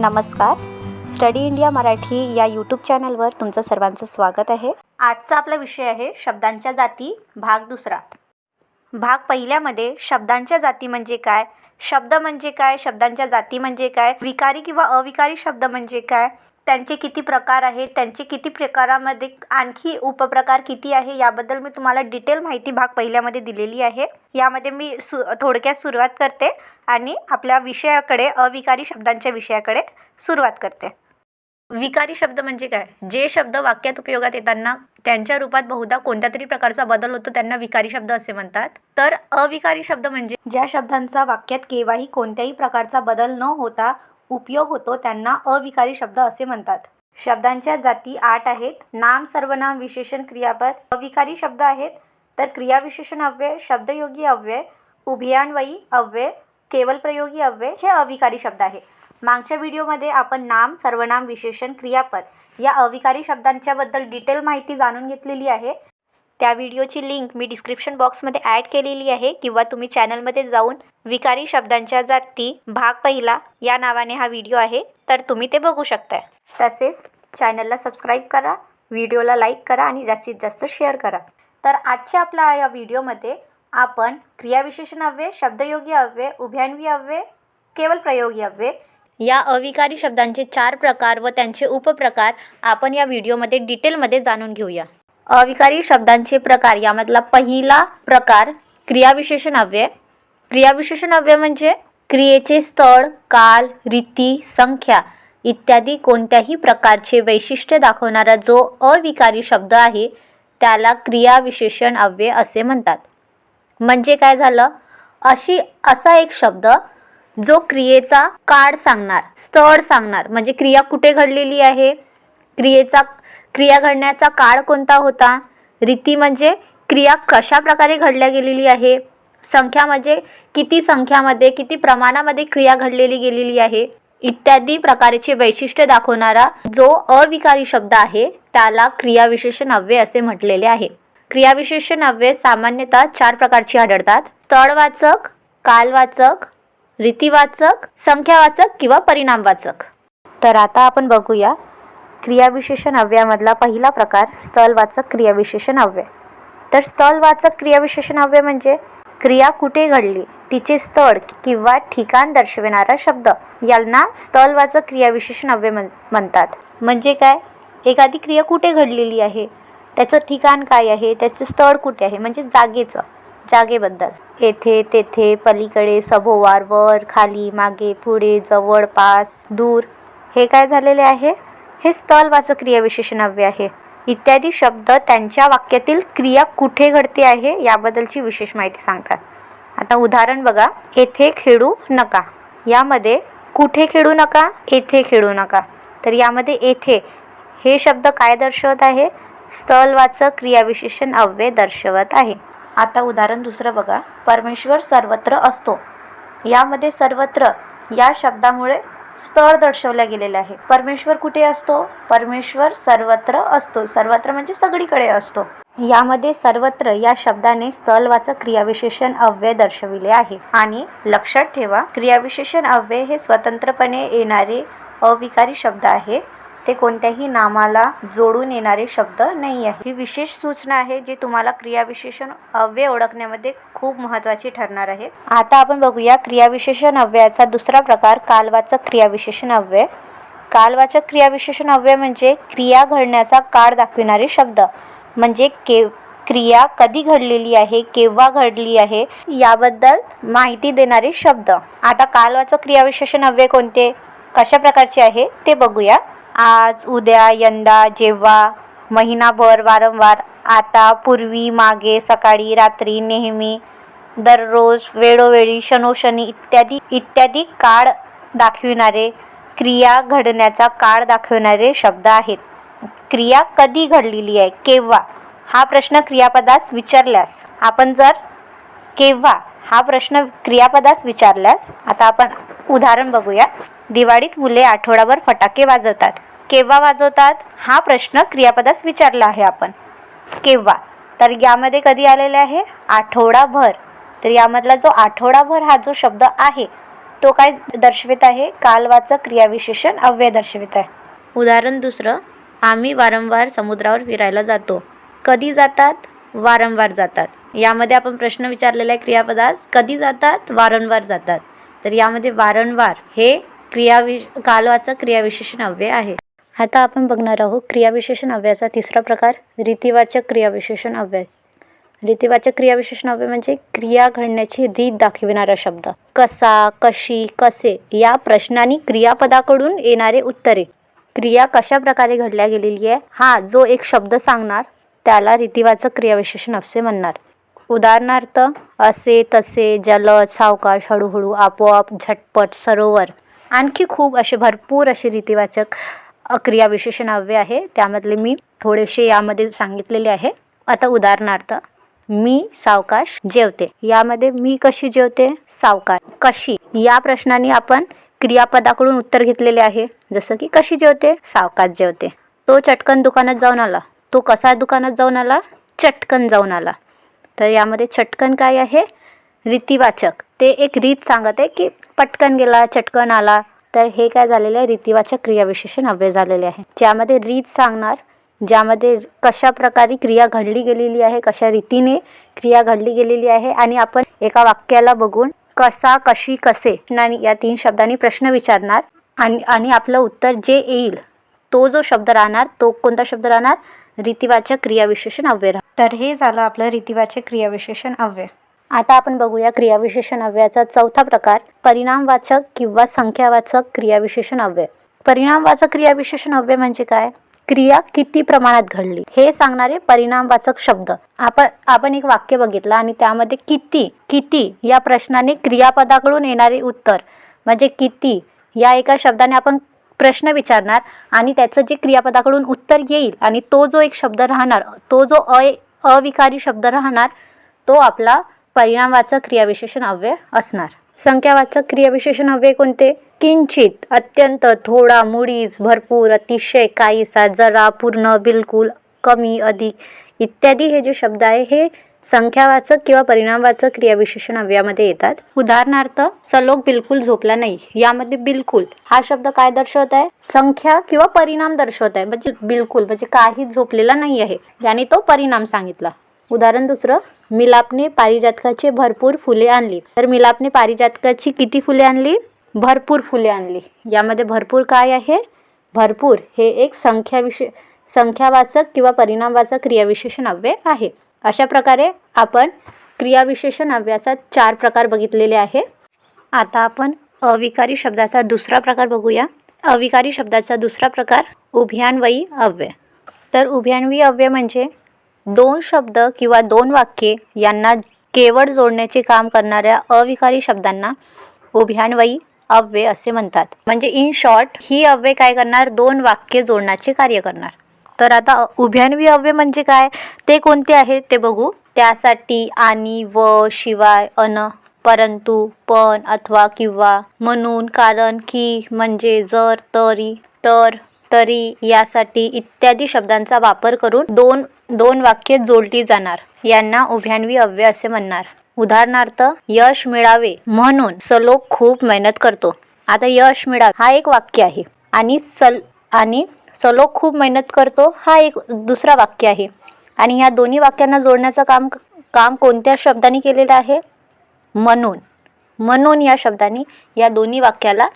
नमस्कार. Study India Marathi या YouTube चॅनलवर तुमचं सर्वांचं स्वागत आहे. आजचा आपला विषय आहे शब्दांच्या जाती भाग दुसरा. भाग पहिल्यामध्ये शब्दांच्या जाती म्हणजे काय? शब्द म्हणजे काय? शब्दांच्या जाती म्हणजे काय? विकारी किंवा अविकारी शब्द म्हणजे काय? त्यांचे किती प्रकार आहेत त्यांचे किती प्रकारामध्ये आणखी उपप्रकार किती आहे याबद्दल मी तुम्हाला डिटेल माहिती भाग पहिल्यामध्ये दिलेली आहे. यामध्ये मी सु थोडक्यात सुरुवात करते आणि आपल्या विषयाकडे अविकारी शब्दांच्या विषयाकडे सुरुवात करते. विकारी शब्द म्हणजे काय? जे शब्द वाक्यात उपयोगात येताना त्यांच्या रूपात बहुधा कोणत्या तरी प्रकारचा बदल होतो त्यांना विकारी शब्द असे म्हणतात. तर अविकारी शब्द म्हणजे ज्या शब्दांचा वाक्यात केव्हाही कोणत्याही प्रकारचा बदल न होता उपयोग होतो त्यांना अविकारी शब्द असे म्हणतात. शब्दांच्या जाती आठ आहेत. नाम सर्वनाम विशेषण क्रियापद अविकारी शब्द आहेत. तर क्रियाविशेषण अव्यय शब्दयोगी अव्यय उभियान्वयी अव्यय केवल प्रयोगी अव्यय हे अविकारी शब्द आहे. मागच्या व्हिडिओमध्ये आपण नाम सर्वनाम विशेषण क्रियापद या अविकारी शब्दांच्याबद्दल डिटेल माहिती जाणून घेतलेली आहे. त्या व्हिडिओची लिंक मी डिस्क्रिप्शन बॉक्समध्ये ॲड केलेली आहे किंवा तुम्ही चॅनलमध्ये जाऊन विकारी शब्दांच्या जाती भाग पहिला या नावाने हा व्हिडिओ आहे तर तुम्ही ते बघू शकताय. तसेच चॅनलला सबस्क्राईब करा व्हिडिओला लाईक करा आणि जास्तीत जास्त शेअर करा. तर आजच्या आपल्या या व्हिडिओमध्ये आपण क्रियाविशेषण अव्यय शब्दयोगी अव्यय उभयान्वी अव्यय केवल प्रयोगी अव्यय या अविकारी शब्दांचे चार प्रकार व त्यांचे उपप्रकार आपण या व्हिडिओमध्ये डिटेलमध्ये जाणून घेऊया. अविकारी शब्दांचे प्रकार यामधला पहिला प्रकार क्रियाविशेषण अव्यय क्रियाविशेषण अव्यय म्हणजे क्रियेचे स्थळ काल रीती संख्या इत्यादी कोणत्याही प्रकारचे वैशिष्ट्य दाखवणारा जो अविकारी शब्द आहे त्याला क्रियाविशेषण अव्यय असे म्हणतात. म्हणजे काय झालं? अशी असा एक शब्द जो क्रियेचा काळ सांगणार स्थळ सांगणार म्हणजे क्रिया कुठे घडलेली आहे? क्रियेचा क्रिया घडण्याचा काळ कोणता होता? रीती म्हणजे क्रिया कशा प्रकारे घडल्या गेलेली आहे? संख्या म्हणजे किती संख्यामध्ये किती प्रमाणामध्ये क्रिया घडलेली गेलेली आहे? इत्यादी प्रकारचे वैशिष्ट्य दाखवणारा जो अविकारी शब्द आहे त्याला क्रियाविशेषण अव्यय असे म्हटलेले आहे. क्रियाविशेषण अव्यय सामान्यतः चार प्रकारची आढळतात. स्थळवाचक कालवाचक रीतिवाचक संख्यावाचक किंवा परिणामवाचक. तर आता आपण बघूया क्रियाविशेषण अव्ययामधला पहिला प्रकार स्थलवाचक क्रियाविशेषण अव्यय. तर स्थलवाचक क्रियाविशेषण अव्यय म्हणजे क्रिया कुठे घडली तिचे स्थळ किंवा ठिकाण दर्शविणारा शब्द. यांना स्थलवाचक क्रियाविशेषण अव्यय म्हण म्हणतात. म्हणजे काय? एखादी क्रिया कुठे घडलेली आहे? त्याचं ठिकाण काय आहे? त्याचं स्थळ कुठे आहे? म्हणजे जागेचं जागेबद्दल. येथे तेथे पलीकडे सभोवार वर खाली मागे पुढे जवळ पास दूर. हे काय झालेले आहे? हे स्थलवाचक क्रियाविशेषण आहे. इत्यादी शब्द त्यांच्या वाक्यातील क्रिया कुठे घडते आहे याबद्दलची विशेष माहिती सांगतात. आता उदाहरण बघा. येथे खेळू नका. यामध्ये कुठे खेळू नका? येथे खेळू नका. तर यामध्ये येथे हे शब्द काय दर्शवत आहे? स्थलवाचक क्रियाविशेषण अव्यय दर्शवत आहे. आता उदाहरण दुसरं बघा. परमेश्वर सर्वत्र असतो. यामध्ये सर्वत्र या शब्दामुळे स्थळ दर्शवलं गेलेलं आहे. परमेश्वर कुठे असतो? परमेश्वर सर्वत्र असतो. सर्वत्र म्हणजे सगळीकडे असतो. यामध्ये सर्वत्र या शब्दाने स्थलवाचक क्रियाविशेषण अव्यय दर्शविले आहे. आणि लक्षात ठेवा क्रियाविशेषण अव्यय हे स्वतंत्रपणे येणारे अविकारी शब्द आहे. ते कोणत्याही नामाला जोडून येणारे शब्द नाही आहे ही विशेष सूचना आहे जी तुम्हाला क्रियाविशेषण अव्यय ओळखण्यामध्ये खूप महत्त्वाची ठरणार आहे. आता आपण बघूया क्रियाविशेषण अव्ययाचा दुसरा प्रकार कालवाचक क्रियाविशेषण अव्यय. कालवाचक क्रियाविशेषण अव्यय म्हणजे क्रिया घडण्याचा काळ दाखविणारे शब्द. म्हणजे के क्रिया कधी घडलेली आहे केव्हा घडली आहे याबद्दल माहिती देणारे शब्द. आता कालवाचं क्रियाविशेषण अव्यय कोणते? कशा प्रकारचे आहे? ते बघूया. आज उद्या यंदा जेव्हा महिनाभर वारंवार आता पूर्वी मागे सकाळी रात्री नेहमी दररोज वेळोवेळी क्षणोक्षणी इत्यादी इत्यादी काळ दाखविणारे क्रिया घडण्याचा काळ दाखविणारे शब्द आहेत. क्रिया कधी घडलेली आहे? केव्हा? हा प्रश्न क्रियापदास विचारल्यास आपण जर केव्हा हा प्रश्न क्रियापदास विचारल्यास आता आपण उदाहरण बघूया. दिवाळीत मुले आठवडाभर फटाके वाजवतात. केव्हा वाजवतात? हा प्रश्न क्रियापदास विचारला आहे आपण. केव्हा? तर यामध्ये कधी आलेले आहे? आठवडाभर. तर यामधला जो आठवडाभर हा जो शब्द आहे तो काय दर्शवित आहे? कालवाचक क्रियाविशेषण अव्यय दर्शवित आहे. उदाहरण दुसरं आम्ही वारंवार समुद्रावर फिरायला जातो. कधी जातात? वारंवार जातात. यामध्ये आपण प्रश्न विचारलेला आहे क्रियापदास कधी जातात? वारंवार जातात. तर यामध्ये वारंवार हे क्रियाविश कालवाचं क्रियाविशेषण अव्यय आहे. आता आपण बघणार आहोत क्रियाविशेषण अव्ययाचा तिसरा प्रकार रीतिवाचक क्रियाविशेषण अव्यय. रीतिवाचक क्रियाविशेषण अव्यय म्हणजे क्रिया घडण्याची रीत दाखविणारा शब्द. कसा कशी कसे या प्रश्नांनी क्रियापदाकडून येणारे उत्तरे. क्रिया कशा प्रकारे घडल्या गेलेली आहे हा जो एक शब्द सांगणार त्याला रीतिवाचक क्रियाविशेषण असे म्हणणार. उदाहरणार्थ असे तसे जलद सावकाश हळूहळू आपोआप झटपट सरोवर. आणखी खूप असे भरपूर असे रीतिवाचक क्रियाविशेषण हवे आहे. त्यामधले मी थोडेसे यामध्ये सांगितलेले आहे. आता उदाहरणार्थ मी सावकाश जेवते. यामध्ये मी कशी जेवते? सावकाश. कशी? या प्रश्नाने आपण क्रियापदाकडून उत्तर घेतलेले आहे. जसं की कशी जेवते? सावकाश जेवते. तो चटकन दुकानात जाऊन आला. तो कसा दुकानात जाऊन आला? चटकन जाऊन आला. तर यामध्ये चटकन काय आहे? रीतिवाचक. ते एक रीत सांगत आहे की पटकन गेला चटकन आला. तर हे काय झालेलं आहे? रीतिवाचक क्रियाविशेषण अव्यय झालेले आहे. ज्यामध्ये रीत सांगणार ज्यामध्ये कशा प्रकारे क्रिया घडली गेलेली आहे कशा रीतीने क्रिया घडली गेलेली आहे आणि आपण एका वाक्याला बघून कसा कशी कसे नाही या तीन शब्दांनी प्रश्न विचारणार आणि आणि आपलं उत्तर जे येईल तो जो शब्द राहणार तो कोणता शब्द राहणार? रीतिवाचक क्रियाविशेषण अव्यय राहणार. तर हे झालं आपलं रीतिवाचक क्रियाविशेषण अव्यय. आता आपण बघूया क्रियाविशेषण अव्ययाचा चौथा प्रकार परिणामवाचक किंवा संख्यावाचक क्रियाविशेषण अव्यय परिणामवाचक क्रियाविशेषण अव्यय म्हणजे काय? क्रिया किती प्रमाणात घडली? हे सांगणारे परिणामवाचक शब्द. आपण आपण एक वाक्य बघितलं आणि त्यामध्ये किती किती या प्रश्नाने क्रियापदाकडून येणारे उत्तर. म्हणजे किती या एका शब्दाने आपण प्रश्न विचारणार आणि त्याचं जे क्रियापदाकडून उत्तर येईल आणि तो जो एक शब्द राहणार तो जो अ अविकारी शब्द राहणार तो आपला परिणामवाचक क्रियाविशेषण अव्यय असणार. संख्यावाचक क्रियाविशेषण अव्यय कोणते? किंचित अत्यंत थोडा मुळीच भरपूर अतिशय काहीसा जरा पूर्ण बिलकुल कमी अधिक इत्यादी हे जे शब्द आहे हे संख्यावाचक किंवा परिणामवाचक क्रियाविशेषण अव्ययामध्ये येतात. उदाहरणार्थ सलोक बिलकुल झोपला नाही यामध्ये बिलकुल हा शब्द काय दर्शवत आहे? संख्या किंवा परिणाम दर्शवत आहे म्हणजे बिलकुल म्हणजे काहीच झोपलेला नाही आहे याने तो परिणाम सांगितला. उदाहरण दुसरं मिलापने पारिजातकाचे भरपूर फुले आणली. तर मिलापने पारिजातकाची किती फुले आणली? भरपूर फुले आणली. यामध्ये भरपूर काय आहे? भरपूर. हे एक संख्याविशे संख्यावाचक किंवा परिणामवाचक क्रियाविशेषण अव्यय आहे. अशा प्रकारे आपण क्रियाविशेषण नव्याचा चार प्रकार बघितलेले आहे. आता आपण अविकारी शब्दाचा दुसरा प्रकार बघूया. अविकारी शब्दाचा दुसरा प्रकार उभ्यान्वयी अव्यय. तर उभ्यान्वयी अव्यय म्हणजे? दोन शब्द किंवा दोन वाक्ये यांना केवळ जोडण्याचे काम करणाऱ्या अविकारी शब्दांना उभयान्वयी अव्यय असे म्हणतात. म्हणजे इन शॉर्ट ही अव्यय काय करणार? दोन वाक्य जोडण्याचे कार्य करणार. तर आता उभयान्वयी अव्यय म्हणजे काय? ते कोणते आहेत ते बघू. त्यासाठी आणि व शिवाय अन परंतु पण अथवा किंवा म्हणून कारण की म्हणजे जर तरी तर तरी यासाठी इत्यादी शब्दांचा वापर करून दोन दोन वाक्ये जोडली जाणार. यांना उभयान्वयी अव्यय असे म्हणणार. उदाहरणार्थ यश मिळावे म्हणून सलोक खूप मेहनत करतो. आता यश मिळावे हा एक वाक्य आहे. आणि सल आणि सलोक खूप मेहनत करतो हा एक दुसरा वाक्य आहे. आणि ह्या दोन्ही वाक्यांना जोडण्याचं काम काम कोणत्या शब्दाने केलेलं आहे? म्हणून. म्हणून या शब्दाने या दोन्ही वाक्याला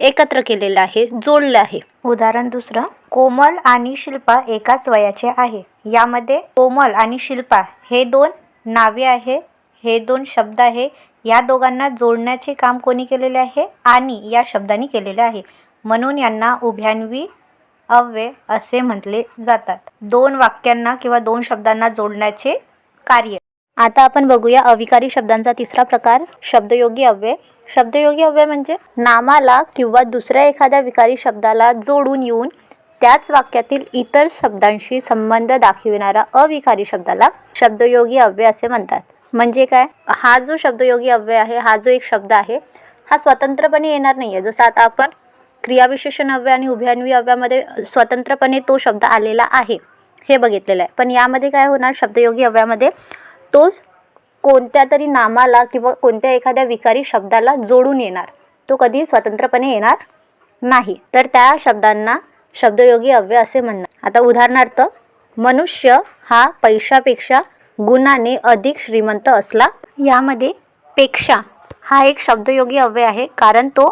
एकत्र केलेलं आहे जोडलं आहे. उदाहरण दुसरं कोमल आणि शिल्पा एकाच वयाचे आहे. यामध्ये कोमल आणि शिल्पा हे दोन नावे आहे हे दोन शब्द आहे. या दोघांना जोडण्याचे काम कोणी केलेले आहे? आणि या शब्दांनी केलेले आहे. म्हणून यांना उभ्यान्वी अव्यय असे म्हटले जातात. दोन वाक्यांना किंवा दोन शब्दांना जोडण्याचे कार्य आता आपण बघूया अविकारी शब्दांचा तिसरा प्रकार शब्दयोगी अव्यय. शब्दयोगी अव्यय म्हणजे नामाला किंवा दुसऱ्या एखाद्या विकारी शब्दाला जोडून येऊन त्याच वाक्यातील इतर शब्दांशी संबंध दाखविणारा अविकारी शब्दाला शब्दयोगी अव्यय असे म्हणतात. म्हणजे काय? हा जो शब्दयोगी अव्यय आहे हा जो एक शब्द आहे हा स्वतंत्रपणे येणार नाही आहे जसं आता आपण क्रियाविशेषण अव्यय आणि उभयान्वी अव्यामध्ये स्वतंत्रपणे तो शब्द आलेला आहे हे बघितलेलं आहे. पण यामध्ये काय होणार? शब्दयोगी अव्यामध्ये तोच कोणत्या तरी नामाला किंवा कोणत्या एखाद्या विकारी शब्दाला जोडून येणार. तो कधी स्वतंत्रपणे येणार नाही. तर त्या शब्दांना शब्दयोगी अव्यय असे म्हणणार आता उदाहरणार्थ मनुष्य हा पैशापेक्षा गुणाने अधिक श्रीमंत असला यामध्ये पेक्षा हा एक शब्दयोगी अव्यय आहे कारण तो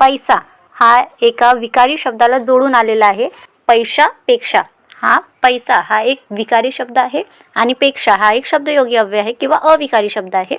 पैसा हा एका विकारी शब्दाला जोडून आलेला आहे. पैशापेक्षा हा पैसा हा एक विकारी शब्द आहे आणि पेक्षा हा एक शब्दयोगी अव्यय आहे किंवा अविकारी शब्द आहे.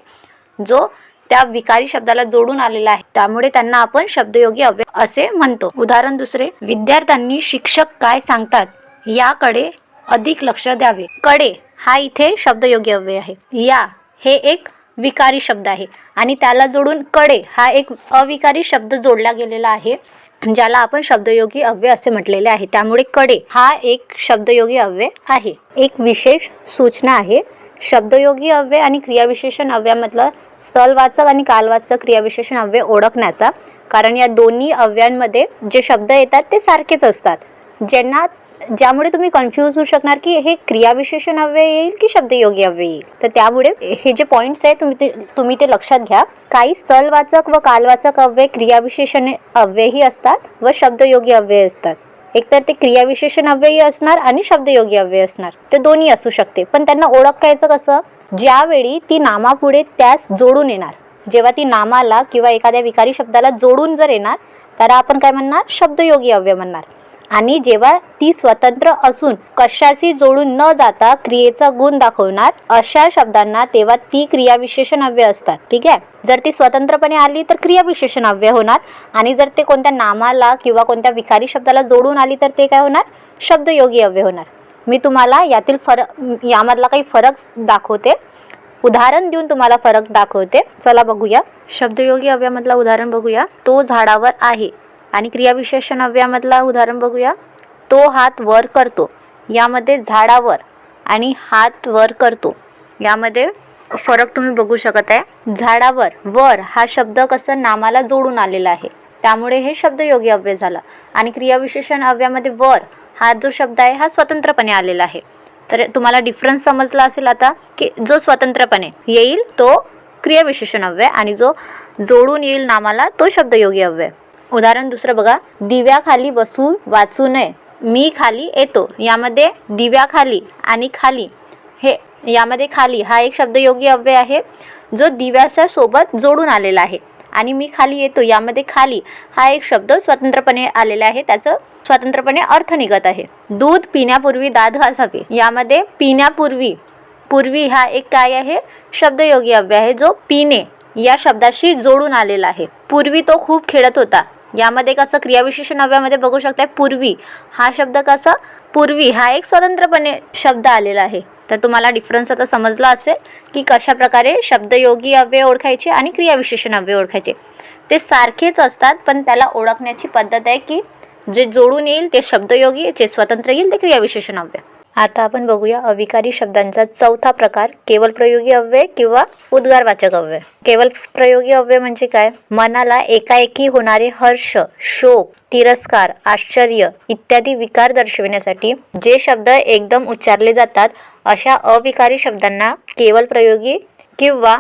जो त्या विकारी शब्दाला जोडून आलेला आहे. त्यामुळे त्यांना आपण शब्दयोगी अव्यय असे म्हणतो. उदाहरण दुसरे विद्यार्थ्यांनी शिक्षक काय सांगतात याकडे अधिक लक्ष द्यावे. कडे हा इथे शब्दयोगी अव्यय आहे. या हे एक विकारी शब्द आहे. आणि त्याला जोडून कडे हा एक अविकारी शब्द जोडला गेलेला आहे ज्याला आपण शब्दयोगी अव्यय असे म्हटलेले आहे. त्यामुळे कडे हा एक शब्दयोगी अव्यय आहे. एक विशेष सूचना आहे. शब्दयोगी अव्यय आणि क्रियाविशेषण अव्ययामधलं स्थलवाचक आणि कालवाचक क्रियाविशेषण अव्यय ओळखण्याचा कारण या दोन्ही अव्ययांमध्ये जे शब्द येतात ते सारखेच असतात. ज्यांना ज्यामुळे तुम्ही कन्फ्यूज होऊ शकणार की हे क्रियाविशेषण अव्यय येईल की शब्दयोगी अव्यय येईल? तर त्यामुळे हे जे पॉईंट्स आहे तुम्ही ते तुम्ही ते लक्षात घ्या. काही स्थलवाचक व कालवाचक अव्यय क्रियाविशेषण अव्ययही असतात व शब्दयोगी अव्यय असतात. एकतर ते क्रियाविशेषण अव्ययी असणार आणि शब्दयोगी अव्यय असणार. ते दोन्ही असू शकते. पण त्यांना ओळखायचं कसं? ज्यावेळी ती नामापुढे त्यास जोडून येणार. जेव्हा ती नामाला किंवा एखाद्या विकारी शब्दाला जोडून जर येणार त्याला आपण काय म्हणणार? शब्दयोगी अव्यय म्हणणार. आणि जेव्हा ती स्वतंत्र असून कशाशी जोडून न जाता क्रियेचा गुण दाखवणार अशा शब्दांना तेव्हा ती क्रियाविशेषण अव्यय असतात. ठीक आहे? जर ती स्वतंत्रपणे आली तर क्रियाविशेषण अव्यय होणार आणि जर ते कोणत्या नामाला किंवा कोणत्या विकारी शब्दाला जोडून आली तर ते काय होणार? शब्दयोगी अव्यय होणार. मी तुम्हाला यातील फरक यामधला काही फरक दाखवते. उदाहरण देऊन तुम्हाला फरक दाखवते. चला बघूया. शब्दयोगी अव्ययामधला उदाहरण बघूया. तो झाडावर आहे. आणि क्रियाविशेषण अव्ययामधला उदाहरण बघूया. तो हात वर करतो. यामध्ये झाडावर आणि हात वर करतो. यामध्ये फरक तुम्ही बघू शकत आहे. झाडावर वर हा शब्द कसं नामाला जोडून आलेला आहे. त्यामुळे हे शब्द योग्य अव्यय झाला. आणि क्रियाविशेषण अव्यामध्ये वर हा जो शब्द आहे हा स्वतंत्रपणे आलेला आहे. तर तुम्हाला डिफरन्स समजला असेल आता की जो स्वतंत्रपणे येईल तो क्रियाविशेषण अव्यय आणि जो जोडून येईल नामाला तो शब्द योग्य अव्यय उदाहरण दुसरं बघा. दिव्याखाली बसून वाचू नये. मी खाली येतो. यामध्ये दिव्याखाली आणि खाली. हे यामध्ये खाली हा एक शब्द योग्य अव्यय आहे. जो दिव्याच्या सोबत जोडून आलेला आहे. आणि मी खाली येतो. यामध्ये खाली हा एक शब्द स्वतंत्रपणे आलेला आहे. त्याचं स्वतंत्रपणे अर्थ निघत आहे. दूध पिण्यापूर्वी दाद घासावे यामध्ये पिण्यापूर्वी पूर्वी हा एक काय आहे? शब्दयोगी अव्यय आहे. जो पिणे या शब्दाशी जोडून आलेला आहे. पूर्वी तो खूप खेळत होता. यामध्ये कसं क्रियाविशेषण नव्यामध्ये बघू शकताय पूर्वी. हा शब्द कसा पूर्वी हा एक स्वतंत्रपणे शब्द आलेला आहे. तर तुम्हाला डिफरन्स आता समजला असेल की कशा प्रकारे शब्दयोगी अव्यय ओळखायचे आणि क्रियाविशेषण अव्यय ओळखायचे. ते सारखेच असतात पण त्याला ओळखण्याची पद्धत आहे की जे जोडून येईल ते शब्दयोगी जे स्वतंत्र येईल ते क्रियाविशेषण अव्यय आता आपण बघूया अविकारी शब्दांचा चौथा प्रकार केवल प्रयोगी अव्यय किंवा उद्गारवाचक अव्यय. केवल प्रयोगी अव्यय म्हणजे काय? मनाला एकाएकी होणारे हर्ष शोक तिरस्कार आश्चर्य इत्यादी विकार दर्शविण्यासाठी जे शब्द एकदम उच्चारले जातात अशा अविकारी शब्दांना केवल प्रयोगी किंवा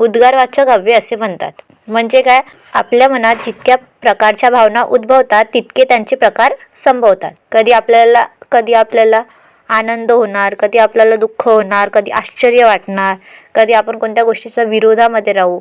उद्गारवाचक अव्यय असे म्हणतात. म्हणजे काय? आपल्या मनात जितक्या प्रकारच्या भावना उद्भवतात तितके त्यांचे प्रकार संभवतात. कधी आपल्याला कधी आपल्याला आनंद होणार कधी आपल्याला दुःख होणार कधी आश्चर्य वाटणार कधी आपण कोणत्या गोष्टीचा विरोधामध्ये राहू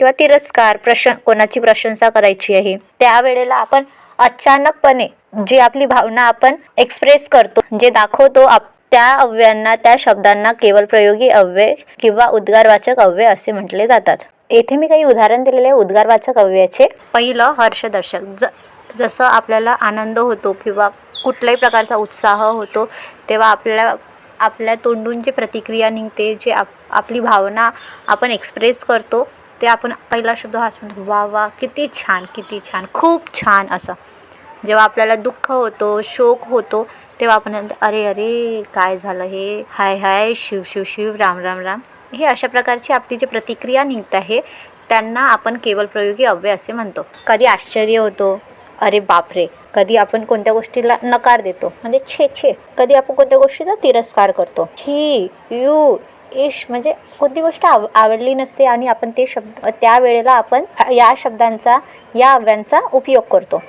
किंवा तिरस्कार प्रश कोणाची प्रशंसा करायची आहे त्यावेळेला आपण अचानकपणे जी आपली भावना आपण एक्सप्रेस करतो जे दाखवतो आप त्या अव्ययांना त्या शब्दांना केवळ प्रयोगी अव्यय किंवा उद्गारवाचक अव्यय असे म्हटले जातात. येथे मी काही उदाहरण दिलेले उद्गारवाचक अव्ययाचे. पहिलं हर्षदर्शक ज जसं आपल्याला आनंद होतो किंवा कुठल्याही प्रकारचा उत्साह होतो तेव्हा आपल्या आपल्या तोंडून जे प्रतिक्रिया निघते जे आप आपली भावना आपण एक्सप्रेस करतो ते आपण पहिला शब्द हाच म्हणतो वा वा किती छान किती छान खूप छान असं. जेव्हा आपल्याला दुःख होतो शोक होतो तेव्हा आपण अरे अरे काय झालं हे? हाय हाय शिव शिव शिव राम राम राम. हे अशा प्रकारची आपली जी प्रतिक्रिया निघत आहे त्यांना आपण केवळ प्रयोगी अव्यय असे म्हणतो. कधी आश्चर्य होतो अरे बापरे कधी आपण कोणत्या गोष्टीला नकार देतो? म्हणजे छे छे. कधी आपण कोणत्या गोष्टीचा तिरस्कार करतो? छी यू इश. म्हणजे कोणती गोष्ट आव आवडली नसते आणि आपण ते शब्द त्या वेळेला आपण या शब्दांचा या अव्यांचा उपयोग करतो.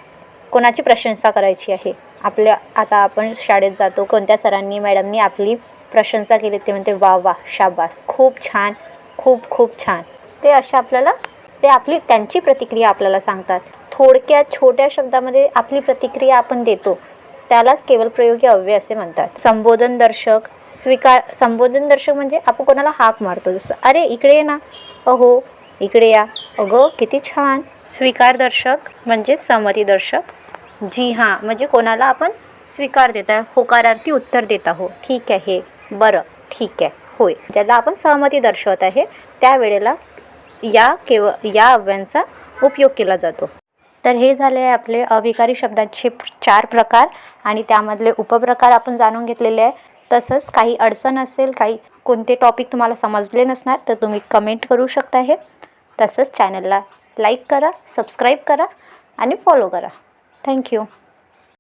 कोणाची प्रशंसा करायची आहे? आपल्या आता आपण शाळेत जातो कोणत्या सरांनी मॅडमनी आपली प्रशंसा केली ते म्हणते वा वा शाबास. खूप छान. खूप खूप छान. ते अशा आपल्याला ते आपली त्यांची प्रतिक्रिया आपल्याला सांगतात. थोडक्यात छोट्या शब्दामध्ये आपली प्रतिक्रिया आपण देतो. त्यालाच केवळ प्रयोगी अव्यय असे म्हणतात. संबोधन दर्शक स्वीकार संबोधन दर्शक म्हणजे आपण कोणाला हाक मारतो. जसं अरे इकडे ये ना. अहो इकडे या. अगं किती छान. स्वीकार दर्शक म्हणजे सहमती दर्शक. जी हां म्हणजे कोणाला आपण स्वीकार देत आहे होकारार्थी उत्तर देत आहो ठीक आहे बरं ठीक आहे होय. ज्याला आपण सहमती दर्शवत आहे त्यावेळेला या केव या अव्यांचा उपयोग केला जातो. तर हे झाले आपले अविकारी शब्दांचे चार प्रकार आणि त्यामधले उपप्रकार आपण जाणून घेतलेले आहे. तसंच काही अडचण असेल काही कोणते टॉपिक तुम्हाला समजले नसणार तर तुम्ही कमेंट करू शकता हे. तसंच चॅनलला लाईक करा सबस्क्राईब करा आणि फॉलो करा. थँक्यू